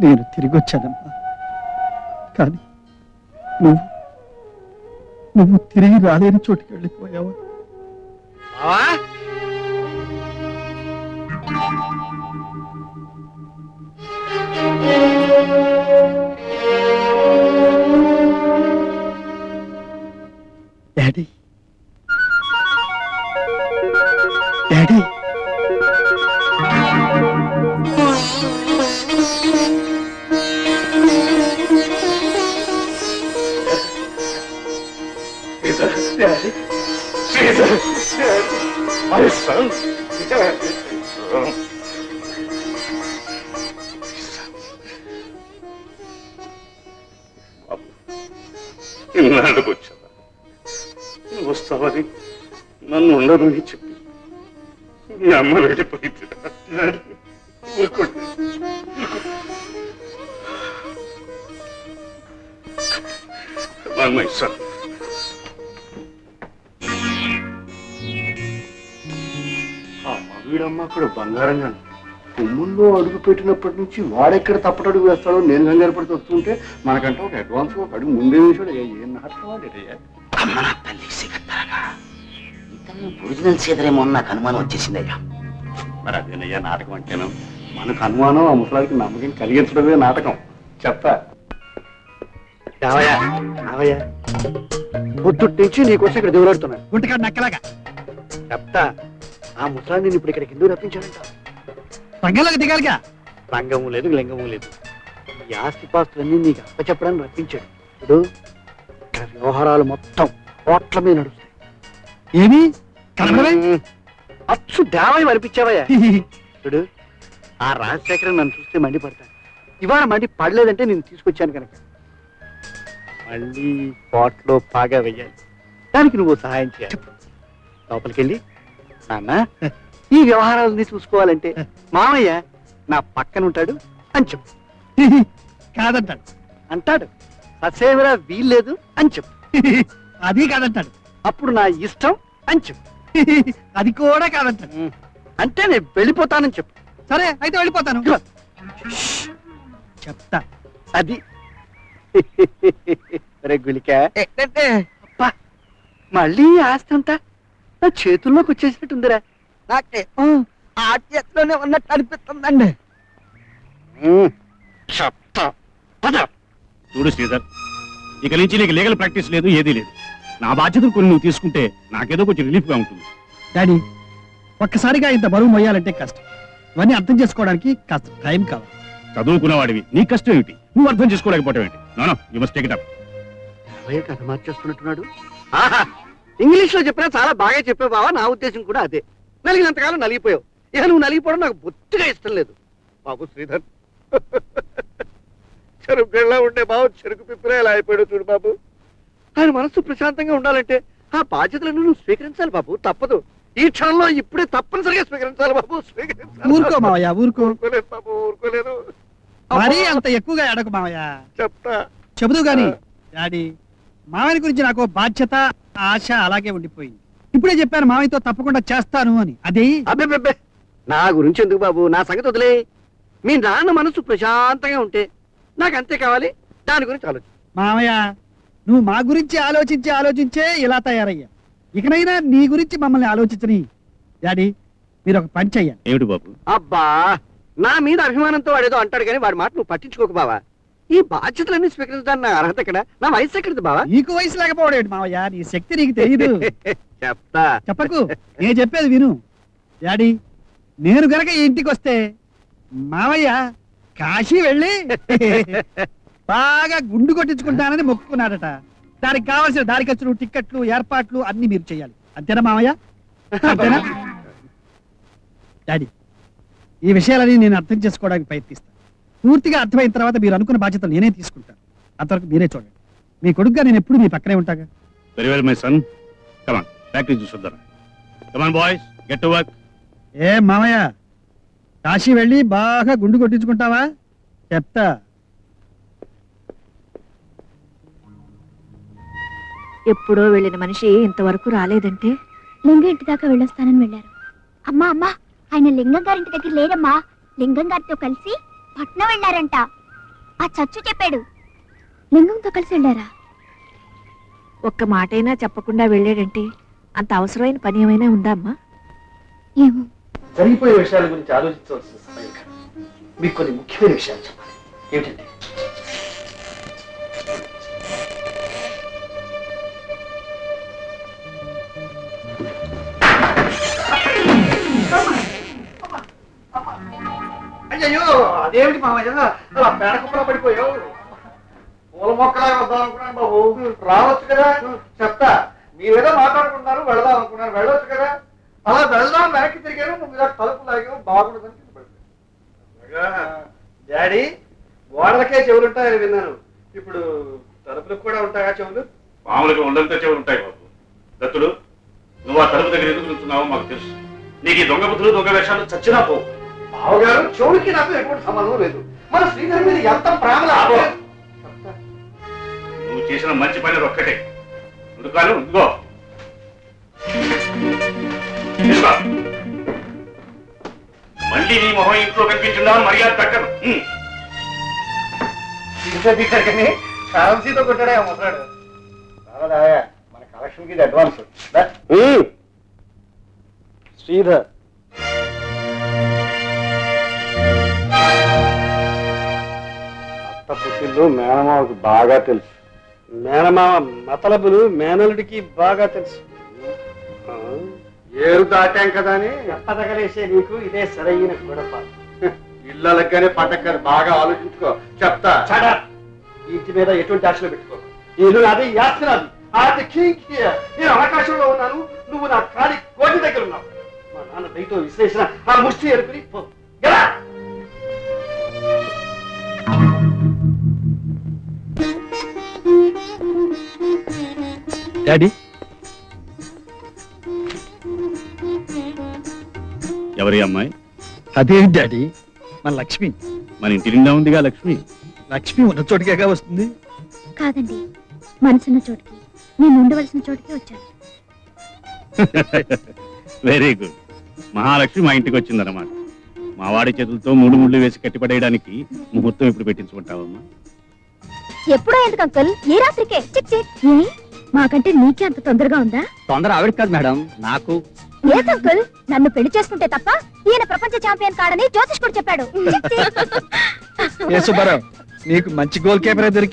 నేను తిరిగి వచ్చానమ్మా కానీ నువ్వు నువ్వు తిరిగి రాలేని చోటుకి వెళ్ళిపోయావా? బావా? డాడీ. Daddy My son. బాబు, ఇన్నాళ్ళకు వచ్చావా నువ్వు వస్తావని నన్ను ఉండనని చెప్పి మీ అమ్మ వెళ్ళిపోయింది ఊరుకోండి మై వీడమ్మ అక్కడ బంగారంగా కొమ్ముల్లో అడుగు పెట్టినప్పటి నుంచి వాడెక్కడ తప్పటడుగు వేస్తాడో నేను కంగారు పడితే వస్తుంటే మనకంటే ఒక అడ్వాన్స్ ఒక అడుగు ముందే వేసాడు ఏ ఏం నాటకం వాడేటయ్యా అమ్మ నా తల్లి సిగత్తారగా ఇతను ఒరిజినల్ సీదరేమో అని నాకు అనుమానం వచ్చేసిందయ్యా. మరి అదేనయ్యా నాటకం అంటేను? మనకు అనుమానం ఆ ముసలాడికి నమ్మకం కలిగించడమే నాటకం. చెప్తా. రావయ్యా రావయ్యా. పొద్దుటి నుంచి నీకోసం ఇక్కడ దిగులాడుతున్నా గుంటకాడు నక్కలాగా. చెప్తా. ఆ ముసలాడిని నేను ఇప్పుడు ఇక్కడికి ఎందుకు రప్పించాడంట రంగంలోకి దిగాలిగా? రంగము లేదు లింగము లేదు. ఈ ఆస్తిపాస్తులన్నీ నీకు అప్పచెప్పడానికి రప్పించాడు. ఇప్పుడు ఇక్కడ వ్యవహారాలు మొత్తం కోట్ల మీద నడుస్తాయి. ఏమి. అచ్చు దేవయం అనిపించావయ్యా. చూడు ఆ రాజశేఖరన్ నన్ను చూస్తే మండిపడతాను ఇవాళ మండి పడలేదంటే నేను తీసుకొచ్చాను కనుక. మళ్ళీ కోట్లో పాగా వెయ్యాలి. దానికి నువ్వు సహాయం చేయాలి. లోపలికెళ్ళి నాన్న ఈ వ్యవహారాలని చూసుకోవాలంటే మామయ్య నా పక్కన ఉంటాడు అని చెప్పు. కాదంటాడు. అంటాడు ససేమిరా వీల్లేదు అని చెప్పు. అది కాదంటాడు. అప్పుడు నా ఇష్టం అని చెప్పు. అది కూడా కాదంటాడు. అంటే నేను వెళ్ళిపోతానని చెప్పు. సరే అయితే వెళ్ళిపోతాను. చెప్తా. అది. గులిక మళ్ళీ ఆస్తి అంతా నా చేతుల్లోకి వచ్చేసినట్టుందిరా నాకే ఆ. చేతిలోనే ఉన్నట్టు అనిపిస్తుందండి. చూడు శ్రీధర్ ఇక నుంచి నీకు లీగల్ ప్రాక్టీస్ లేదు ఏదీ లేదు. నా బాధ్యతలు కొన్ని నువ్వు తీసుకుంటే నాకేదో కొంచెం రిలీఫ్గా ఉంటుంది. డాడీ ఒక్కసారిగా ఇంత బరువు మొయ్యాలంటే కష్టం. ఇవన్నీ అర్థం చేసుకోవడానికి కాస్త టైం కావాలి. చదువుకున్నవాడివి. నీ కష్టం ఏమిటి? నువ్వు అర్థం చేసుకోలేకపోవటం ఏంటి? No you must take it up అవే కథ మార్చేస్తున్నట్టున్నాడు? ఆహా! ఇంగ్లీష్లో చెప్పినా చాలా బాగా చెప్పావు బావా నా ఉద్దేశం కూడా అదే. నలిగినంతకాలం నలిగిపోయావు. ఇక నువ్వు నలిగిపోవడం నాకు బొత్తిగా ఇష్టం లేదు. బాబు శ్రీధర్ చెరుకు గళ్ళ ఉండే బాబు చెరుకు పిప్పిలా ఎలా అయిపోయాడు చూడు బాబు. ఆయన మనసు ప్రశాంతంగా ఉండాలంటే ఆ బాధ్యతలను నువ్వు స్వీకరించాలి బాబు తప్పదు. ఈ క్షణంలో ఇప్పుడే తప్పనిసరిగా స్వీకరించాలి బాబు స్వీకరించాలి. ఊరుకో మావయ్య ఊరుకో. ఊరుకోలేదు బాబు ఊరుకోలేదు. మరీ అంత ఎక్కువగా ఎడకు మావయ్య. చెప్తా. చెబుదు గాని డాడీ మావయ్య గురించి నాకు బాధ్యత. ఆశ అలాగే ఉండిపోయింది. ఇప్పుడే చెప్పాను మావయ్యతో తప్పకుండా చేస్తాను అని. అది? అబ్బే నా గురించి ఎందుకు బాబు? నా సంగతి వదిలే. మీ నాన్న మనసు ప్రశాంతంగా ఉంటే నాకు అంతే కావాలి? దాని గురించి ఆలోచన. మావయ్య నువ్వు మా గురించి ఆలోచించి ఆలోచించే ఇలా తయారయ్యా. ఇకనైనా నీ గురించి మమ్మల్ని ఆలోచించని. డాడీ మీరు ఒక పని చెయ్యాలి. ఏమిటి బాబు? అబ్బా నా మీద అభిమానంతో వాడేదో అంటాడు కానీ వాడి మాట నువ్వు పట్టించుకోకు బావా. ఈ బాధ్యతలన్నీ స్వీకరించడానికి నా అర్హత ఎక్కడ? నా వయసు ఎక్కడిది బావా? నీకు వయసు లేకపోవడం ఏంటి మావయ్య? నీ శక్తి నీకు తెలియదు చెప్తా. చెప్పకు. నేను చెప్పేది విను. డాడీ నేను గనక ఈ ఇంటికి వస్తే మావయ్య కాశీ వెళ్ళి బాగా గుండు కొట్టించుకుంటానని మొక్కుకున్నాడట. దానికి కావాల్సిన దారి ఖర్చులు టిక్కెట్లు ఏర్పాట్లు అన్ని మీరు చేయాలి. అంతేనా మావయ్య? అంతేనా? డాడీ ఈ విషయాలని నేను అర్థం చేసుకోవడానికి ప్రయత్నిస్తాను. పూర్తిగా అర్థమైన తర్వాత మీరు అనుకున్న బాధ్యత నేనే తీసుకుంటాను. అంతవరకు మీరే చూడండి. మీ కొడుకుగా నేను ఎప్పుడు మీ పక్కనే ఉంటాగా? Very well my son come on practice చూసొద్దాం come on boys get to work ఏ మామయ్య కాశీ వెళ్ళి బాగా గుండు కొట్టించుకుంటావా? చెప్తా. ఎప్పుడో వెళ్ళిన మనిషి ఇంతవరకు రాలేదంటే? లింగం ఇంటి దాకా వెళ్ళొస్తానని వెళ్ళారు. అమ్మా అమ్మా ఆయన లింగం గారింటి దగ్గర లేరమ్మా. లింగం గారితో కలిసి పట్నం వెళ్ళారంట. ఆ చచ్చు చెప్పాడు. లింగంతో కలిసి వెళ్ళారా? ఒక్క మాటైనా చెప్పకుండా వెళ్ళాడంటే అంత అవసరమైన పని ఏమైనా ఉందా అమ్మా? ఏమో. జరిగిపోయే విషయాల గురించి ఆలోచించవలసిన సమయం కాదు. మీకు కొన్ని ముఖ్యమైన విషయాలు చెప్పాలి. ఏమిటంటే అయ్యో అదేమిటి మామయ్య అలా పేడ కుప్పలో పడిపోయావు? పూల మొక్కలా వద్దాం అనుకున్నాను బాబు. రావచ్చు కదా? చెప్తా. మీరేదో మాట్లాడుకుంటున్నారు వెళదాం అనుకున్నారు. వెళ్ళొచ్చు కదా? అలా వెళ్దాం వెనక్కి తిరిగాను నువ్వు ఇలా తలుపు లాగావు బాగుండదని. డాడీ గోడలకే చెవులు ఉంటాయని విన్నాను. ఇప్పుడు తలుపులకు కూడా ఉంటాయా చెవులు? మామూలుగా ఉండంత చెవులు ఉంటాయి బాబు. దత్తుడు నువ్వు ఆ తలుపు దగ్గర ఎందుకు నిల్చున్నావో మాకు తెలుసు. నీకు ఈ దొంగ బుద్ధులు దొంగ వేషాలు చచ్చినా పో బావగారు? చెవులకి నాకు ఎటువంటి సంబంధం లేదు. మన శ్రీధర్ మీద ఎంత ప్రేమ. నువ్వు చేసిన మంచి పని ఒక్కటే. ఉడుకాను ఇదిగో. మళ్ళీ నీ మొహం ఇంట్లో కనిపించిందా? మర్యాద. కానీ కరెన్సీతో కొట్టాడే ముసరాడు రావదాయా మన కలెక్షన్కి అడ్వాన్స్ శ్రీధర్. పుట్టిల్లు మేనమావకి బాగా తెలుసు. మేనమావ మతలబులు మేనలుడికి బాగా తెలుసు. ఏరు దాటాం కదా అని ఎప్పదగలేసే నీకు ఇదే సరైన గొడవ. ఇళ్ళలకనే పట్టక్కని బాగా ఆలోచించుకో. చెప్తా. ఇంటి మీద ఎటువంటి ఆశలు పెట్టుకో. ఇల్లు నాది ఈ ఆస్తి నాది. king here. నేను ఆకాశంలో ఉన్నాను. నువ్వు నా కాలి కోటి దగ్గర ఉన్నావు. మా నాన్న దయతో విశ్లేషణ ఆ ముష్టి ఎరుకుని పో. డాడీ ఎవరి అమ్మాయి? అదేంటి డాడీ? మన లక్ష్మి. మన ఇంటి నిండా ఉందిగా లక్ష్మి? లక్ష్మి ఉన్న చోటికేగా వస్తుంది? కాదండి మనసున్న చోటికి. నేను ఉండవలసిన చోటికి వచ్చాను. వెరీ గుడ్ మహాలక్ష్మి మా ఇంటికి వచ్చిందన్నమాట. మా వాడి చేతులతో మూడు ముళ్ళు వేసి కట్టిపడేయడానికి ముహూర్తం ఇప్పుడు పెట్టించుకుంటావమ్మా. ఎప్పుడో ఎందుకు అంకుల్? ఏ రాత్రికే? చిక్ చిక్. ఏ మాకంటే నీకే అంత తొందరగా ఉందా? తొందర ఆవిడ కాదు మేడం నాకు. ఏ అంకుల్ నన్ను పెళ్ళి చేసుకుంటే తప్ప ఈయన ప్రపంచ ఛాంపియన్ కాడని జ్యోతిష్ కూడా చెప్పాడు. ఏ సుబ్బారావు నీకు మంచి గోల్ కీపరే దొరికింది.